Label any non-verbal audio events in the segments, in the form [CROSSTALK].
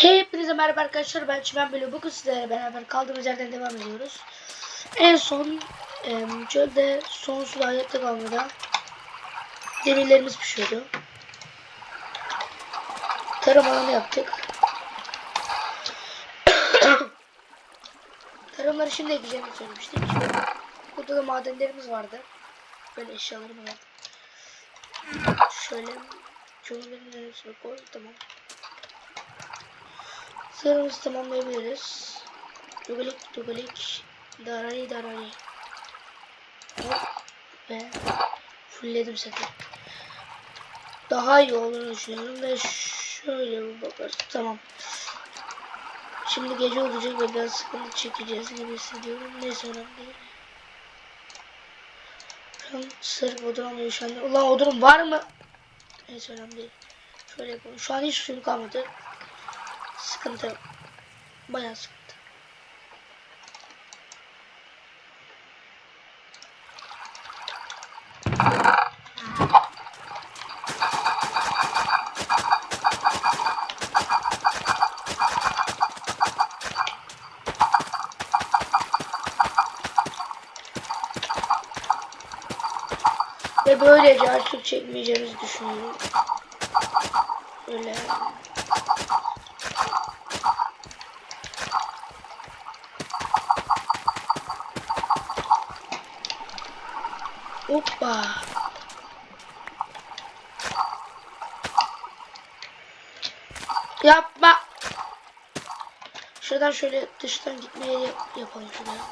Hepinize merhaba arkadaşlar ben Çimen Bölü bugün sizlerle beraber kaldığımız yerden devam ediyoruz. En son e, çölde sonsuz hayatta kalmada demirlerimiz pişiyordu. Tarım alanı yaptık. [COUGHS] Tarımları şimdi ekeceğimi söylemiştik. Burada da madenlerimiz vardı. Böyle eşyalarım vardı. Şöyle kömürlerin üstüne koy tamam. Sarımızı tamamlayabiliriz. Dugulik dugulik. Darari darari. Hop. Ve fullledim seti. Daha iyi olduğunu düşünüyorum ve şöyle bir bakarız. Tamam. Şimdi gece olacak ve biraz sıkıntı çekeceğiz gibi hissediyorum. Neyse önemli değil. An sırf şu anda. Ulan odunum var mı? Neyse önemli değil. Şöyle yapalım. Şu an hiç suyum kalmadı. Sıkıntı. Bayağı sıkıntı. Ve böylece artık çekmeyeceğimizi düşünüyorum. Öyle. Hoppa. Yapma. Şuradan şöyle dıştan gitmeye yap- yapalım şuraya.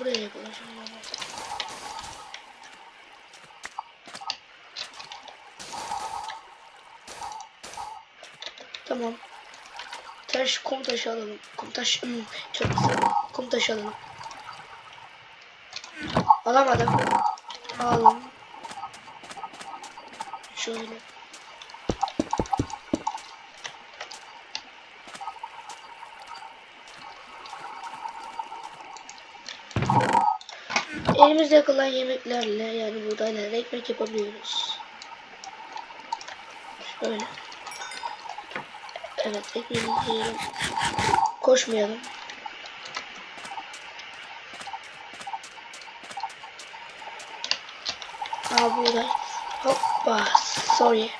Buraya yapalım şimdi. Tamam. Taş, kum taşı alalım. Kum taş, hmm, çok güzel. Kum taşı alalım. Alamadım. Alalım. Şöyle. Elimizde kalan yemeklerle yani buğdaylarla ekmek yapabiliyoruz. Şöyle. Evet yiyelim. Koşmayalım. Aa buğday. Hoppa. Sorry.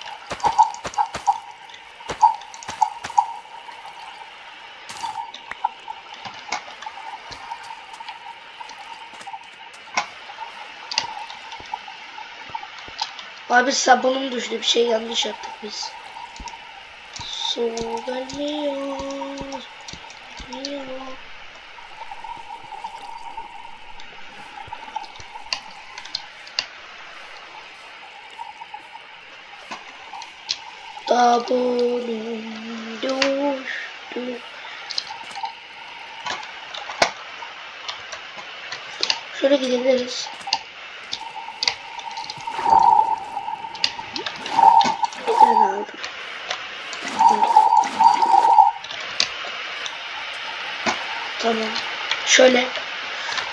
Abi sabunum düştü. Bir şey yanlış yaptık biz. Su gelmiyor. Gelmiyor. Sabunum düştü. Şöyle gidebiliriz. Bir tane aldım. Tamam. Şöyle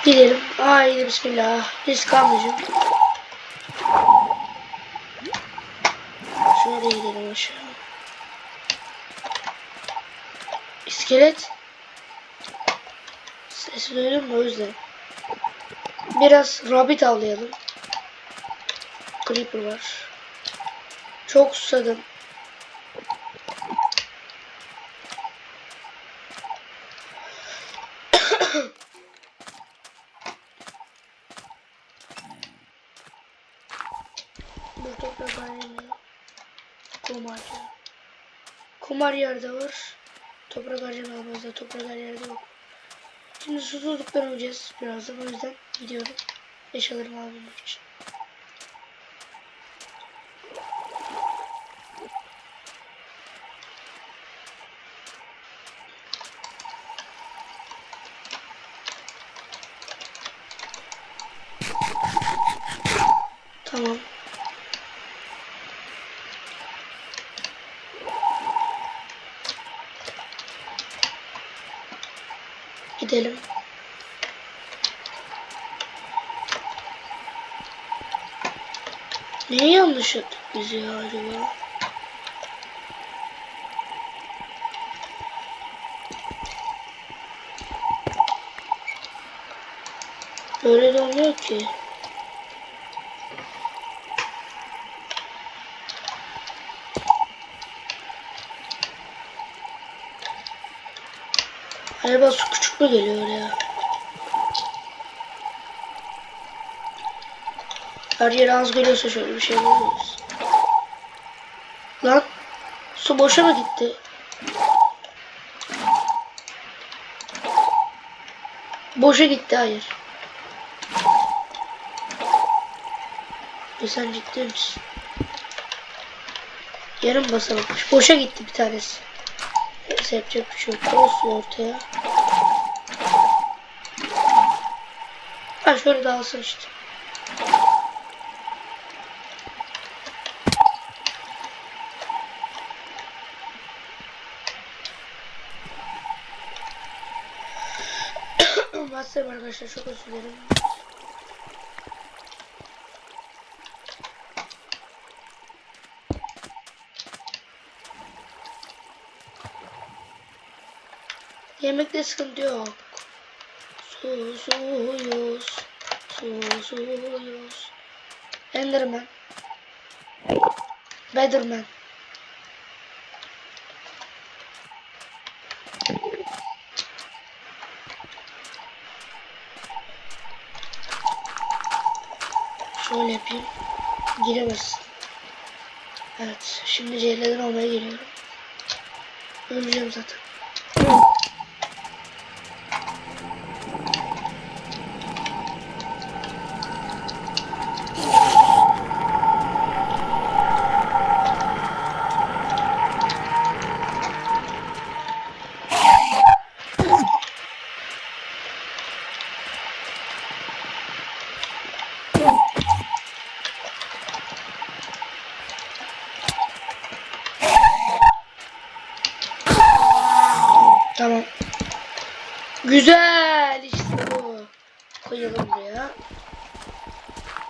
gidelim. Haydi bismillah. Risk almayacağım. Şöyle gidelim aşağı. İskelet. Ses duydum mu o yüzden. Biraz rabbit avlayalım. Creeper var. Çok susadım. Bu toprak halinde kumarcı. Kumar yerde var. Toprak harcamamızda toprak her yerde yok. Şimdi susuzluktan öleceğiz birazdan o yüzden gidiyorum. Eşyalarımı alabilmek için. gidelim. Neyi yanlış yaptık biz ya acaba? Böyle de oluyor ki. Araba su mü geliyor ya? Her yer az geliyorsa şöyle bir şey yapabiliriz. Lan su boşa mı gitti? Boşa gitti hayır. E sen ciddi misin? Yarım basamakmış. Boşa gitti bir tanesi. Neyse yapacak bir şey yok. Olsun ortaya. Ha şöyle dağılsın işte. [COUGHS] Bahsedeyim arkadaşlar çok özür dilerim. Yemekte sıkıntı yok. Su suyuz. Su suyuz. Enderman. Bedirman. Şöyle yapayım. Giremez. Evet. Şimdi Ceylan'ın olmaya geliyorum. Öleceğim zaten. Tamam. Güzel işte bu. Koyalım buraya.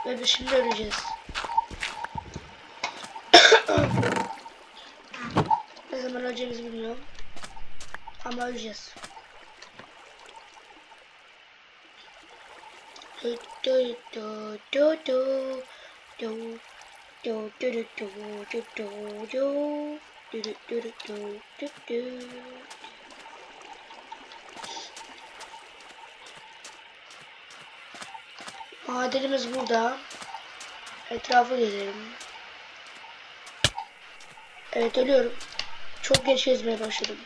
Ve biz şimdi öleceğiz. ne zaman öleceğimizi bilmiyorum. Ama öleceğiz. Du du du du du du du du du du du du du du du du du du du Madenimiz burada. Etrafı gezelim. Evet ölüyorum. Çok geç gezmeye başladım.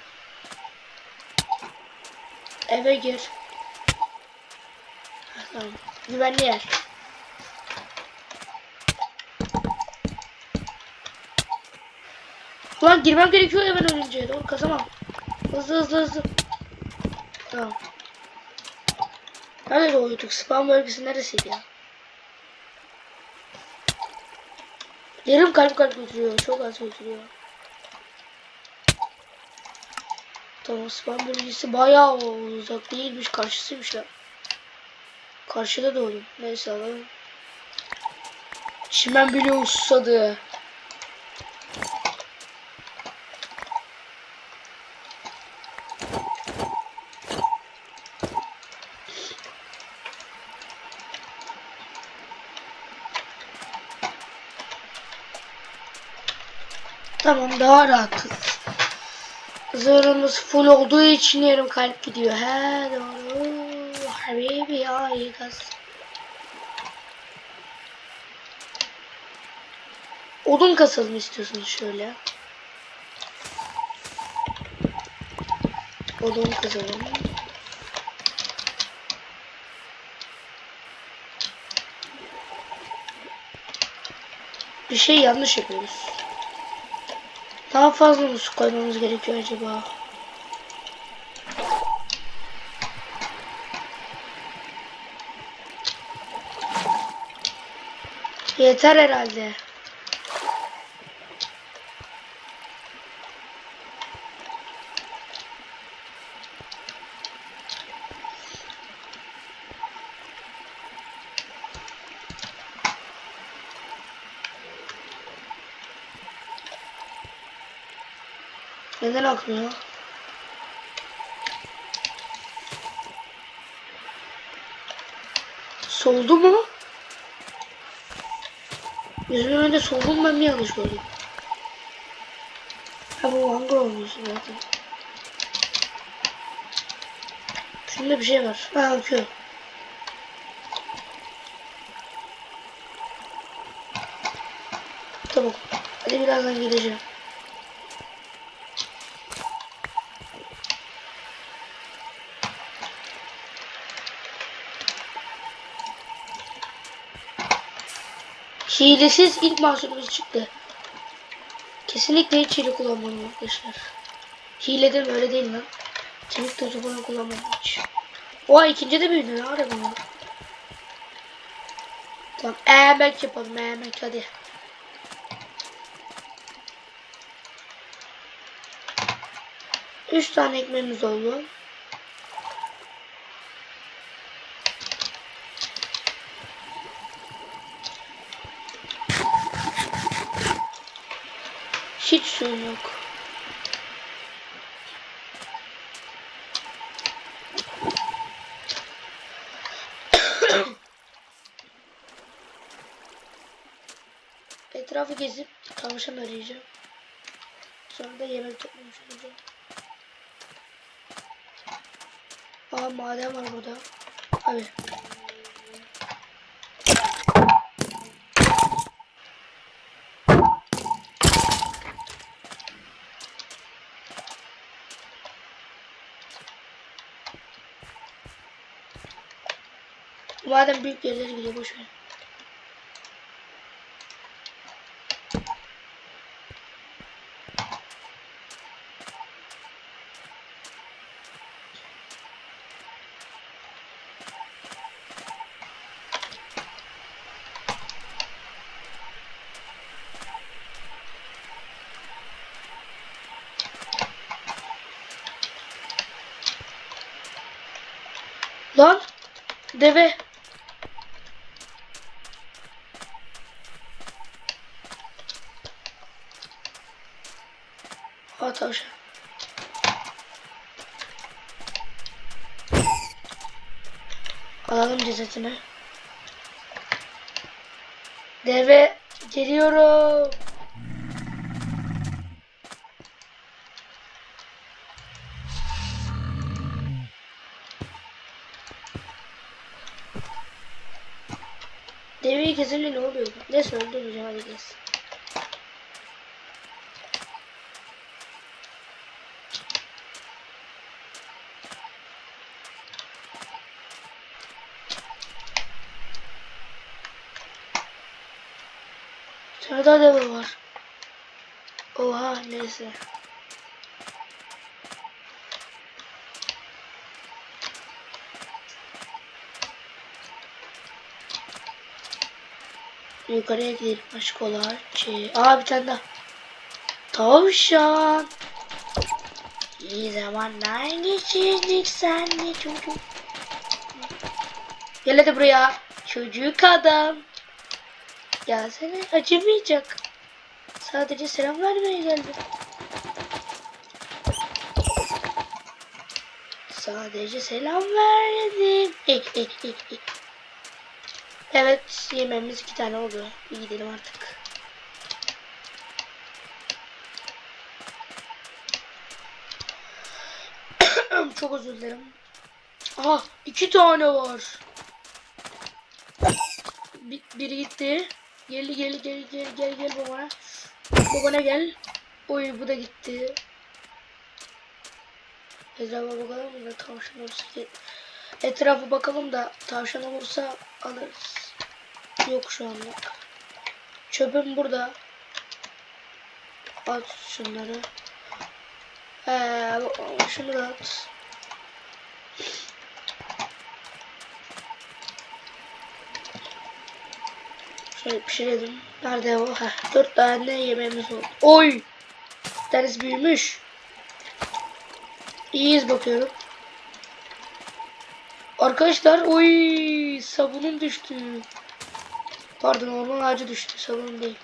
Eve gir. Tamam. Güvenli yer. Ulan girmem gerekiyor ya ben ölünce. Doğru kazamam. Hızlı hızlı hızlı. Tamam. Nerede doğduk? Spam bölgesi neresiydi ya? Yarım kalp kalp götürüyor. Çok az götürüyor. Tamam spam bölgesi bayağı uzak değilmiş. Karşısıymış lan. Karşıda doğdum. Neyse alalım. Çimen bile usadı. Tamam daha rahatız. Zırhımız full olduğu için yarım kalp gidiyor. He doğru. Habibi gaz. Odun kasalım istiyorsunuz şöyle. Odun kazalım. Bir şey yanlış yapıyoruz. Daha fazla mı su koymamız gerekiyor acaba? Yeter herhalde. Neden akmıyor? Soldu mu? Gözümün önünde soldu mu ben mi yanlış gördüm? Ha bu hangi olmuş zaten. Şunda bir şey var. Ha akıyor. Tamam. Hadi birazdan gideceğim. Hilesiz ilk mahsulümüz çıktı. Kesinlikle hiç hile kullanmadım arkadaşlar. Hile deme öyle değil lan. Kemik tozu falan kullanmadım hiç. Oha ikinci de büyüdü ne ara bunu. Tamam emek yapalım emek hadi. Üç tane ekmeğimiz oldu. Suyum yok. Etrafı gezip tavşan arayacağım. Sonra da yemek toplamış olacağım. Aa maden var burada. Abi. Madem büyük yerlere gidiyor boş ver. Lan deve. Tavşan. Alalım cesetini. Deve geliyorum. Deveyi kesinlikle ne oluyor? Neyse öldürmeyeceğim hadi kes. Sırada deve var. Oha neyse. Yukarıya gidelim aşkolar. Şey, aa bir tane daha. Tavşan. İyi zamanlar geçirdik senle çocuk. Gel hadi buraya. Çocuk adam. Gelsene acımayacak. Sadece selam vermeye geldim. Sadece selam verdim. [LAUGHS] Evet yemeğimiz iki tane oldu. Bir gidelim artık. [COUGHS] Çok özür dilerim. Aha iki tane var. Bir, biri gitti. Gel gel gel gel gel gel baba. Babana gel. Oy bu da gitti. Etrafa bakalım da tavşan olursa gel. Etrafa bakalım da tavşan olursa alırız. Yok şu anda. Çöpüm burada. At şunları. Ee, şunu da at. Şöyle pişirelim. Nerede o? Heh, dört tane yemeğimiz oldu. Oy! Deniz büyümüş. İyiyiz bakıyorum. Arkadaşlar oy sabunum düştü. Pardon orman ağacı düştü sabunum değil.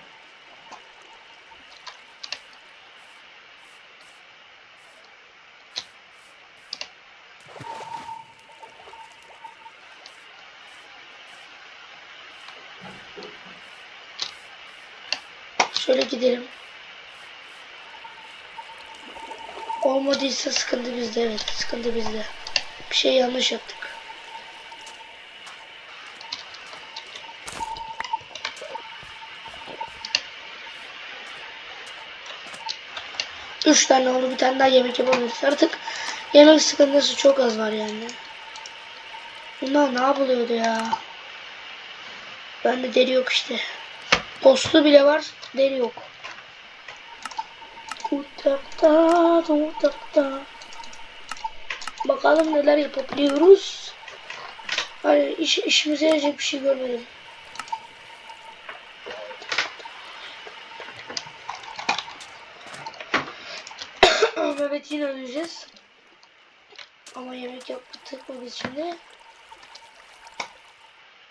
Şöyle gidelim. Olmadıysa sıkıntı bizde evet sıkıntı bizde. Bir şey yanlış yaptık. Üç tane oldu bir tane daha yemek yapabiliriz. Artık yemek sıkıntısı çok az var yani. Bunlar ne yapılıyordu ya? Bende deri yok işte. Postu bile var, deri yok. Utakta, utakta. Bakalım neler yapabiliyoruz. Hani iş, işimize yarayacak bir şey görmedim. [COUGHS] evet yine öleceğiz. Ama yemek yaptık mı biz şimdi?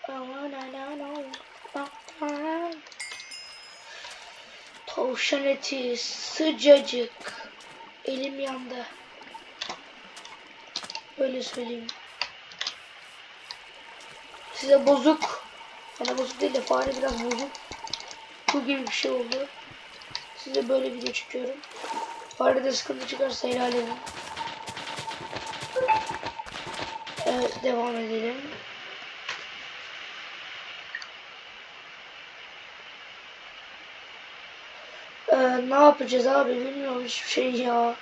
Aman aman aman. Tavşan eti sıcacık. Elim yandı. Öyle söyleyeyim. Size bozuk. Bana bozuk değil de fare biraz bozuk. Bu gibi bir şey oldu. Size böyle video çekiyorum. Farede sıkıntı çıkarsa helal edin. Evet devam edelim. Ee, ne yapacağız abi bilmiyorum hiçbir şey ya.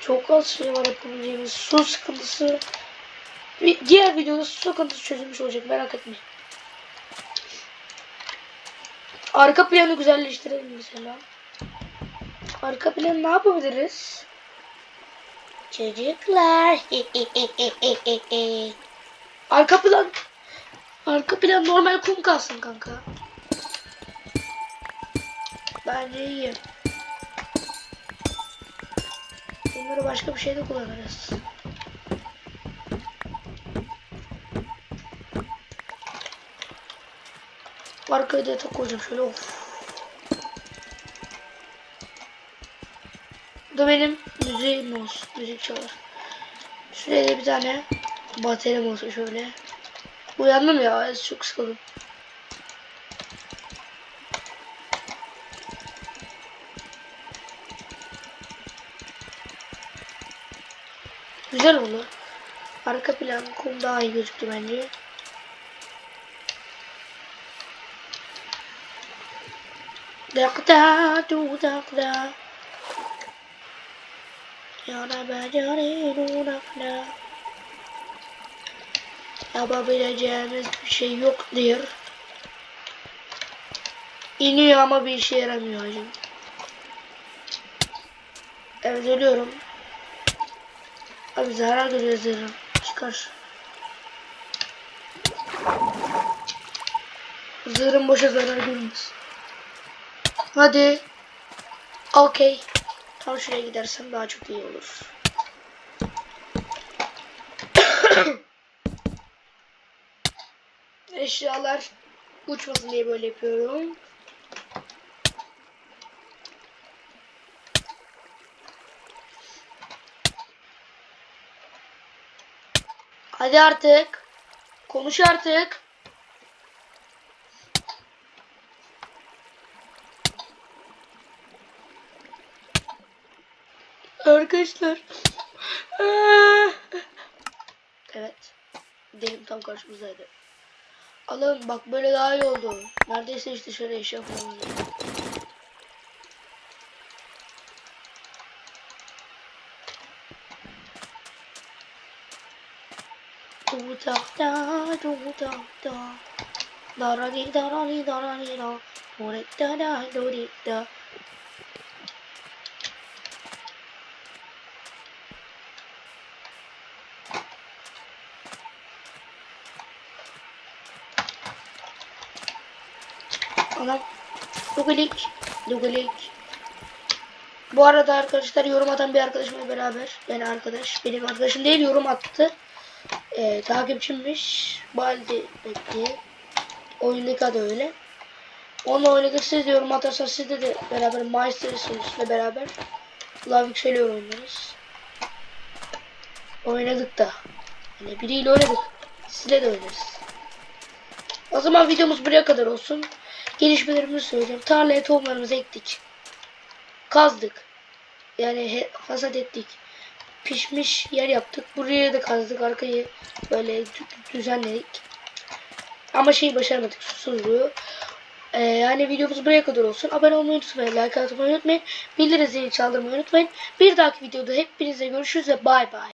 Çok az şey var yapabileceğimiz. Su sıkıntısı. Bir diğer videoda su sıkıntısı çözülmüş olacak merak etmeyin. Arka planı güzelleştirelim mesela. Arka plan ne yapabiliriz? Çocuklar. [LAUGHS] arka plan. Arka plan normal kum kalsın kanka. Bence iyi. Bunları başka bir şeyde kullanırız. Arkaya da yatak koyacağım şöyle of. Bu da benim müziğim olsun. Müzik çalar. Şuraya da bir tane bataryam olsun şöyle. Uyandım ya. Çok sıkıldım. Güzel oldu. Arka plan kum daha iyi gözüktü bence. Dakda du dakda Yarabayare du dakda Yapabileceğimiz bir şey yok diyor. İniyor ama bir işe yaramıyor hacım. Evet ölüyorum. Abi zarar görüyor zırhım. Çıkar. Zırhım boşa zarar görmez. Hadi. Okey. Tam şuraya gidersem daha çok iyi olur. [COUGHS] Eşyalar uçmasın diye böyle yapıyorum. Hadi artık. Konuş artık. Arkadaşlar. [LAUGHS] Evet. Delim tam karşımızdaydı. Alın bak böyle daha iyi oldu. Neredeyse işte şöyle iş yapmamız lazım. Dudakta, dudakta. Darali, darali, darali, da. Oretta, da, dorita. Anam. Dugulik. Dugulik. Bu arada arkadaşlar yorum atan bir arkadaşımla beraber yani arkadaş benim arkadaşım değil yorum attı. Ee, takipçimmiş. Baldi bekli. Oyundaki adı öyle. Onunla oynadık siz de yorum atarsanız sizde de beraber Maestro serisinde beraber Love yükseliyor oynarız. Oynadık da. Hani biriyle oynadık. Sizle de oynarız. O zaman videomuz buraya kadar olsun. Gelişmelerimizi söyleyeyim. Tarlaya tohumlarımızı ektik. Kazdık. Yani hasat ettik. Pişmiş yer yaptık. Buraya da kazdık. Arkayı böyle dü- dü- düzenledik. Ama şeyi başaramadık. Susuzluğu. Ee, yani videomuz buraya kadar olsun. Abone olmayı unutmayın. Like atmayı unutmayın. Bildirim zilini çaldırmayı unutmayın. Bir dahaki videoda hepinize görüşürüz ve bay bay.